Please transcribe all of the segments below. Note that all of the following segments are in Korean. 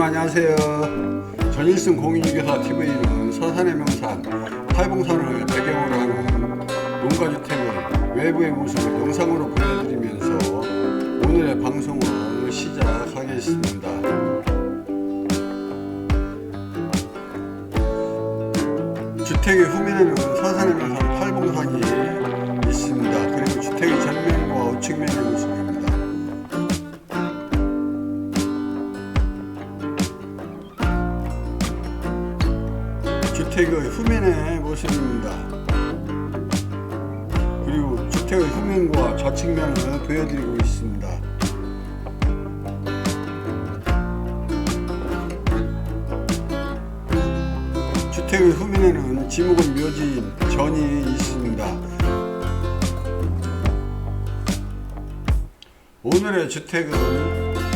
회장님 안녕하세요. 전일승 공인중개사 TV는 서산의 명산 팔봉산을 배경으로 하는 농가주택의 외부의 모습을 영상으로 보여드리면서 오늘의 방송을 시작하겠습니다. 주택의 후면에는 서산의 명산 모습입니다. 그리고 주택의 후면과 좌측면을 보여드리고 있습니다. 주택의 후면에는 지목은 묘지인 전이 있습니다. 오늘의 주택은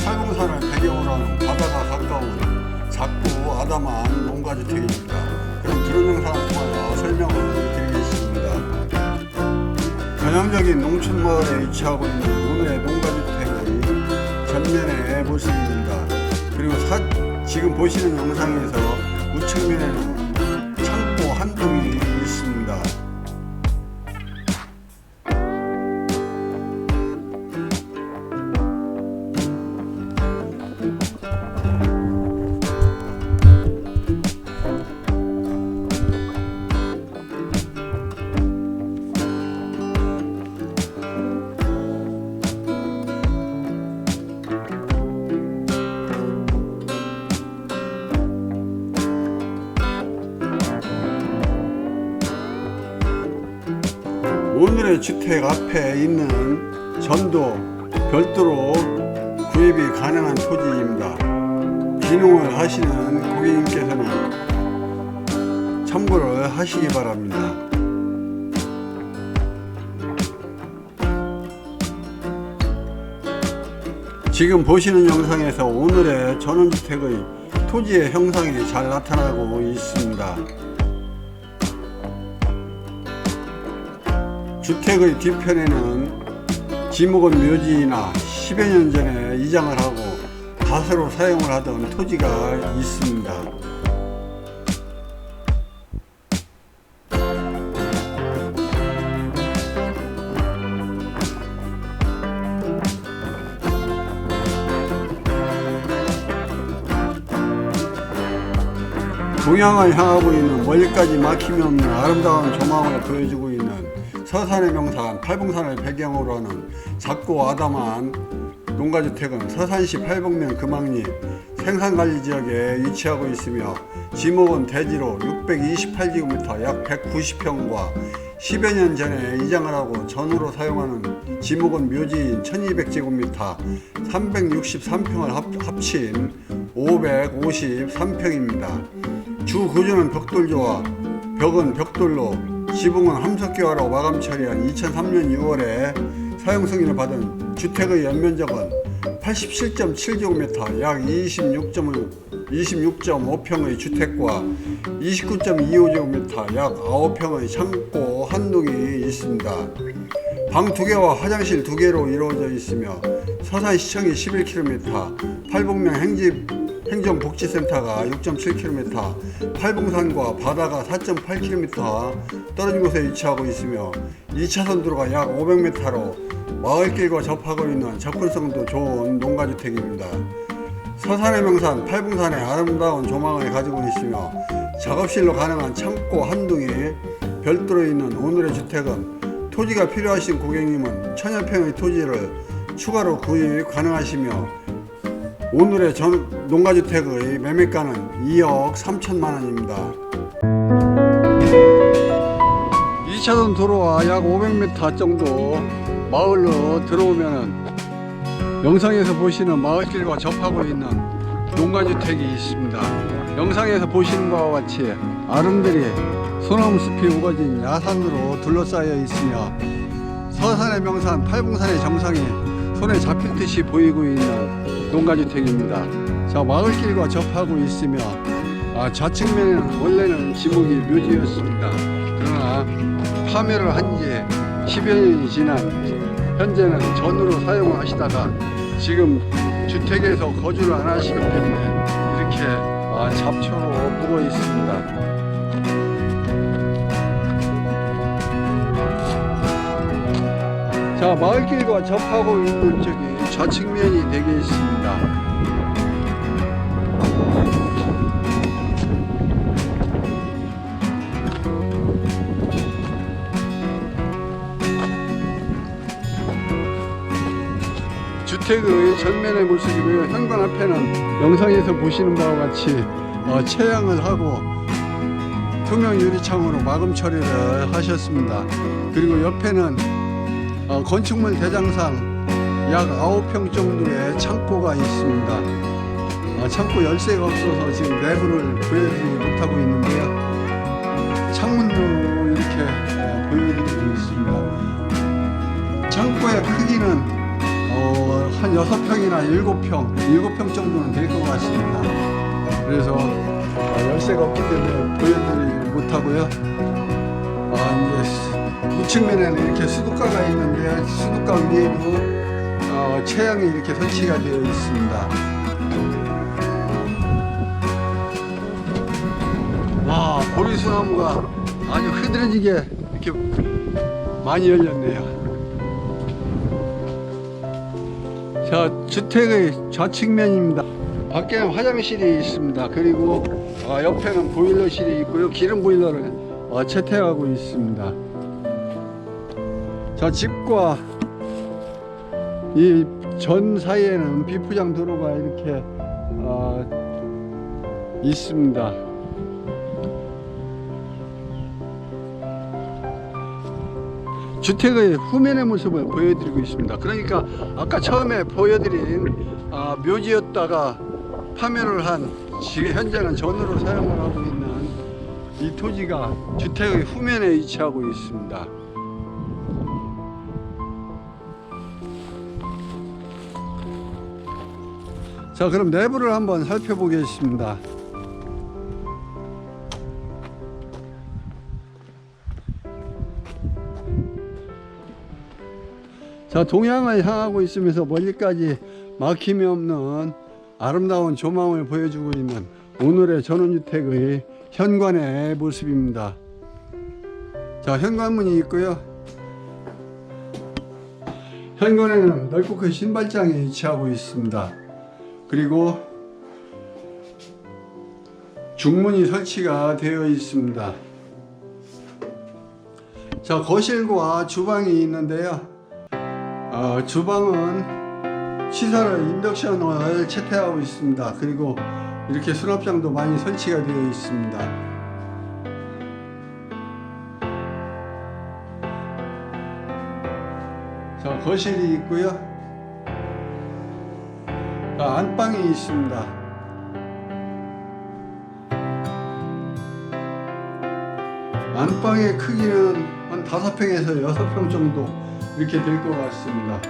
팔봉산을 배경으로 하는 바다가 가까운 작고 아담한 농가주택입니다. 전형적인 농촌 마을에 위치하고 있는 오늘의 농가주택의 전면의 모습입니다. 그리고 사- 지금 보시는 영상에서 우측면에는 주택 앞에 있는 전도 별도로 구입이 가능한 토지입니다. 귀농을 하시는 고객님께서는 참고를 하시기 바랍니다. 지금 보시는 영상에서 오늘의 전원주택의 토지의 형상이 잘 나타나고 있습니다. 주택의 뒤편에는 지목은 묘지나 10여 년 전에 이장을 하고 밭으로 사용을 하던 토지가 있습니다. 동양을 향하고 있는 멀리까지 막힘이 없는 아름다운 조망을 보여주고 있는 서산의 명산 팔봉산을 배경으로 하는 작고 아담한 농가주택은 서산시 팔봉면 금왕리 생산관리지역에 위치하고 있으며 지목은 대지로 628제곱미터 약 190평과 10여 년 전에 이장을 하고 전으로 사용하는 지목은 묘지인 1200제곱미터 363평을 합친 553평입니다. 주 구조는 벽돌조와 벽은 벽돌로 지붕은 함석기와로 마감 처리한 2003년 6월에 사용 승인을 받은 주택의 연면적은 87.7제곱미터 약 26.5, 26.5평의 주택과 29.25제곱미터 약 9평의 창고 한 동이 있습니다. 방 두 개와 화장실 두 개로 이루어져 있으며 서산시청이 11km, 팔봉면 행집 행정복지센터가 6.7km, 팔봉산과 바다가 4.8km 떨어진 곳에 위치하고 있으며 2차선 도로가 약 500m로 마을길과 접하고 있는 접근성도 좋은 농가주택입니다. 서산의 명산 팔봉산의 아름다운 조망을 가지고 있으며 작업실로 가능한 창고 한 동이 별도로 있는 오늘의 주택은 토지가 필요하신 고객님은 천여 평의 토지를 추가로 구입 가능하시며 오늘의 전 농가주택의 매매가는 2억 3천만 원입니다. 2차선 도로와 약 500m 정도 마을로 들어오면은 영상에서 보시는 마을길과 접하고 있는 농가주택이 있습니다. 영상에서 보시는 바와 같이 아름드리 소나무 숲이 우거진 야산으로 둘러싸여 있으며 서산의 명산 팔봉산의 정상이 손에 잡힐 듯이 보이고 있는 농가주택입니다. 자 마을길과 접하고 있으며 아, 좌측면에는 원래는 지목이 묘지였습니다. 그러나 파멸을 한 지 10여 년이 지난 현재는 전으로 사용을 하시다가 지금 주택에서 거주를 안 하시기 때문에 아, 잡초로 묵어 있습니다. 자, 마을길과 접하고 있는 저기 좌측면이 되게 있습니다. 주택의 전면의 모습이고요. 현관 앞에는 영상에서 보시는 바와 같이 어, 채양을 하고 투명 유리창으로 마금 처리를 하셨습니다. 그리고 옆에는 어, 건축물 대장상 약 9평 정도의 창고가 있습니다. 어, 창고 열쇠가 없어서 지금 내부를 보여드리지 못하고 있는데요. 창문도 이렇게 어, 보여드리고 있습니다. 창고의 크기는 어, 한 6평이나 7평, 7평 정도는 될 것 같습니다. 그래서 어, 열쇠가 없기 때문에 보여드리지 못하고요. 아, 이제 우측면에는 이렇게 수도가가 있는데 수도가 위에도 어, 채양이 이렇게 설치가 되어 있습니다. 와, 보리수나무가 아주 흐드러지게 이렇게 많이 열렸네요. 자, 주택의 좌측면입니다. 밖에는 화장실이 있습니다. 그리고 어, 옆에는 보일러실이 있고요. 기름 보일러를 어, 채택하고 있습니다. 자, 집과 이 전 사이에는 비포장 도로가 이렇게 어, 있습니다. 주택의 후면의 모습을 보여드리고 있습니다. 그러니까 아까 처음에 보여드린 아, 묘지였다가 파멸을 한 지금 현재는 전으로 사용을 하고 있는 이 토지가 주택의 후면에 위치하고 있습니다. 자 그럼 내부를 한번 살펴보겠습니다. 자 동향을 향하고 있으면서 멀리까지 막힘이 없는 아름다운 조망을 보여주고 있는 오늘의 전원주택의 현관의 모습입니다. 자 현관문이 있고요. 현관에는 넓고 큰 신발장이 위치하고 있습니다. 그리고 중문이 설치가 되어 있습니다. 자 거실과 주방이 있는데요. 어, 주방은 시설을 인덕션을 채택하고 있습니다. 그리고 이렇게 수납장도 많이 설치가 되어 있습니다. 자, 거실이 있고요. 자, 안방이 있습니다. 안방의 크기는 한 5평에서 6평 정도 이렇게 될 것 같습니다.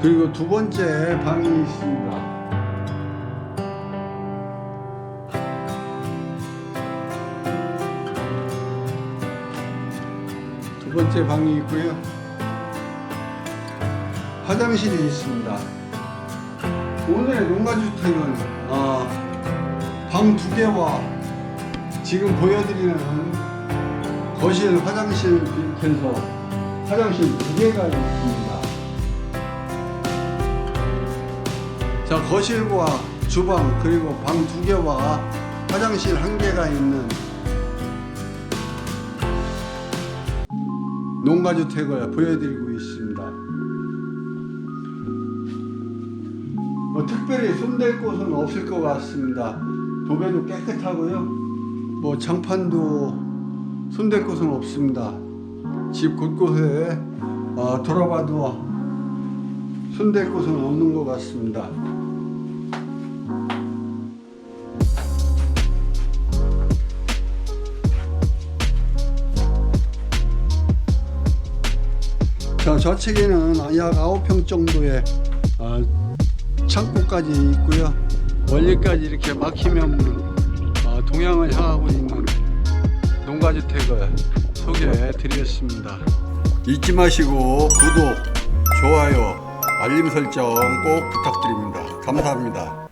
그리고 두 번째 방이 있습니다. 두 번째 방이 있고요. 화장실이 있습니다. 오늘의 농가주택은 아, 방 두 개와 지금 보여드리는 거실, 화장실 비롯해서 화장실 두 개가 있습니다. 자, 거실과 주방 그리고 방 두 개와 화장실 한 개가 있는 농가주택을 보여드리고 있습니다. 뭐 특별히 손댈 곳은 없을 것 같습니다. 도배도 깨끗하고요. 뭐 장판도 손댈 곳은 없습니다. 집 곳곳에 어, 돌아봐도 손댈 곳은 없는 것 같습니다. 자, 좌측에는 약 9평 정도의 어, 창고까지 있고요. 멀리까지 이렇게 막힘이 없는 어, 동향을 향하고 있는 농가주택을 소개해 드리겠습니다. 잊지 마시고 구독, 좋아요, 알림 설정 꼭 부탁드립니다. 감사합니다.